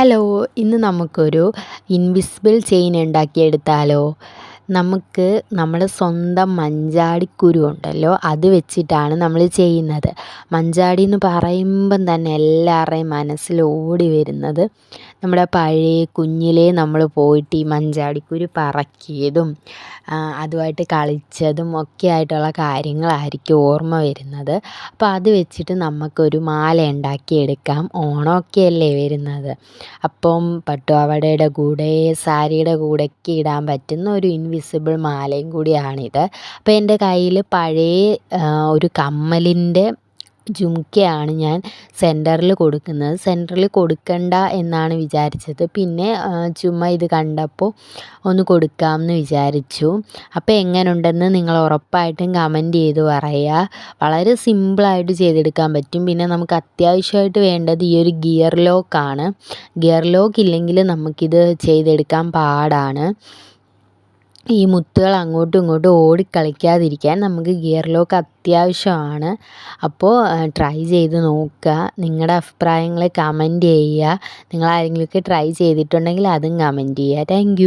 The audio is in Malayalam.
ഹലോ ഇന്ന് നമുക്കൊരു ഇൻവിസിബിൾ ചെയിൻ ഉണ്ടാക്കിയെടുത്താലോ? നമുക്ക് നമ്മുടെ സ്വന്തം മഞ്ചാടിക്കുരു ഉണ്ടല്ലോ അത് വെച്ചിട്ടാണ് നമ്മൾ ചെയ്യുന്നത്. മഞ്ചാടി എന്ന് പറയുമ്പം തന്നെ എല്ലാവരുടെയും മനസ്സിൽ ഓടി വരുന്നത് നമ്മുടെ പഴയ കുഞ്ഞിലേ നമ്മൾ പോയിട്ട് ഈ മഞ്ചാടിക്കുരു പറക്കിയതും അതുമായിട്ട് കളിച്ചതും ഒക്കെ ആയിട്ടുള്ള കാര്യങ്ങളായിരിക്കും ഓർമ്മ വരുന്നത്. അപ്പോൾ അത് വെച്ചിട്ട് നമുക്കൊരു മാല ഉണ്ടാക്കിയെടുക്കാം. ഓണമൊക്കെ അല്ലേ വരുന്നത്. അപ്പം പട്ടുപാവാടയുടെ കൂടെ സാരിയുടെ കൂടെയൊക്കെ ഇടാൻ പറ്റുന്ന ഒരു ഇൻവിസിബിൾ മാലയും കൂടിയാണിത്. അപ്പോൾ എന്റെ കയ്യിൽ പഴയ ഒരു കമ്മലിന്റെ ജുംക്കയാണ് ഞാൻ സെന്ററിൽ കൊടുക്കുന്നത്. സെന്ററിൽ കൊടുക്കണ്ട എന്നാണ് വിചാരിച്ചത്. പിന്നെ ചുമ്മാ ഇത് കണ്ടപ്പോൾ ഒന്ന് കൊടുക്കാമെന്ന് വിചാരിച്ചു. അപ്പോൾ എങ്ങനെയുണ്ടെന്ന് നിങ്ങൾ ഉറപ്പായിട്ടും കമന്റ് ചെയ്ത് പറയുക. വളരെ സിമ്പിളായിട്ട് ചെയ്തെടുക്കാൻ പറ്റും. പിന്നെ നമുക്ക് അത്യാവശ്യമായിട്ട് വേണ്ടത് ഈ ഒരു ഗിയർ ലോക്കാണ്. ഗിയർ ലോക്ക് ഇല്ലെങ്കിൽ നമുക്കിത് ചെയ്തെടുക്കാൻ പാടാണ്. ഈ മുത്തുകൾ അങ്ങോട്ടും ഇങ്ങോട്ടും ഓടിക്കളിക്കാതിരിക്കാൻ നമുക്ക് ഗിയർ ലോക്ക് അത്യാവശ്യമാണ്. അപ്പോൾ ട്രൈ ചെയ്ത് നോക്കുക. നിങ്ങളുടെ അഭിപ്രായങ്ങൾ കമന്റ് ചെയ്യുക. നിങ്ങൾ ആരെങ്കിലുമൊക്കെ ട്രൈ ചെയ്തിട്ടുണ്ടെങ്കിൽ അതും കമന്റ് ചെയ്യുക. താങ്ക്